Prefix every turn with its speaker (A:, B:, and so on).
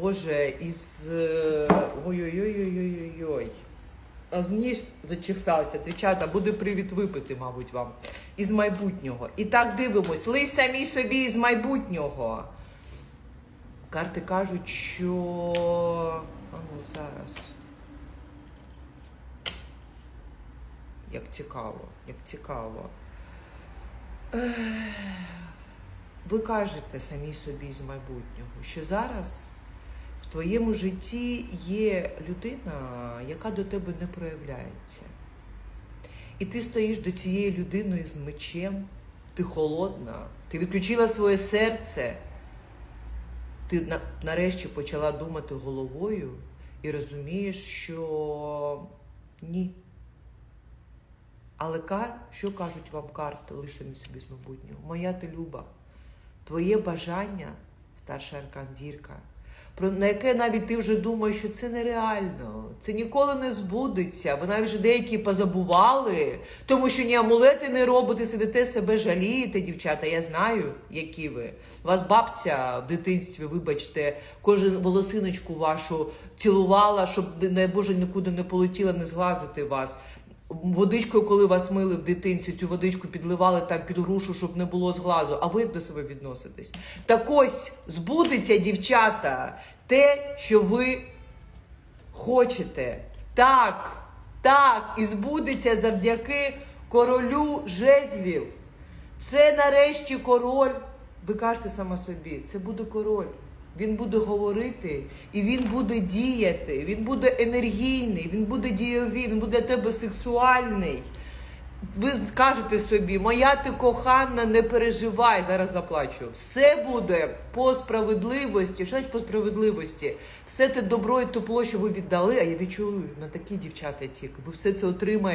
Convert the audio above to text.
A: Боже, із. е, Ой-ой-ой-ой-ой-ой. Аж ніж зачесався. Дівчата, буде привід випити, мабуть, вам. Із майбутнього. І так дивимось. Ли самі собі із майбутнього. Карти кажуть, що. А ну, зараз. Як цікаво, як цікаво. Ви кажете самі собі з майбутнього, що зараз в твоєму житті є людина, яка до тебе не проявляється. І ти стоїш до цієї людини з мечем, ти холодна, ти відключила своє серце, ти нарешті почала думати головою і розумієш, що ні. Але кар, що кажуть вам карти лисами собі з майбутнього? Моя ти люба, твоє бажання, старша аркан зірка, про на яке навіть ти вже думаєш, що це нереально, це ніколи не збудеться. Навіть вже деякі позабували, тому що ні амулети не робите, сидите себе жалієте, дівчата. Я знаю, які ви. Вас бабця в дитинстві, вибачте, кожен волосиночку вашу цілувала, щоб не Боже нікуди не полетіла, не зглазити вас. Водичкою, коли вас мили в дитинстві, цю водичку підливали там під грушу, щоб не було зглазу. А ви як до себе відноситесь? Так ось збудеться, дівчата, те, що ви хочете. Так, так, і збудеться завдяки королю жезлів. Це нарешті король. Ви кажете сама собі, це буде король. Він буде говорити, і він буде діяти, він буде енергійний, він буде дійовий, він буде для тебе сексуальний. Ви кажете собі, моя ти кохана, не переживай, зараз заплачу. Все буде по справедливості. Що по справедливості? Все те добро і тепло, що ви віддали, а я відчую на такі дівчата тільки. Ви все це отримаєте.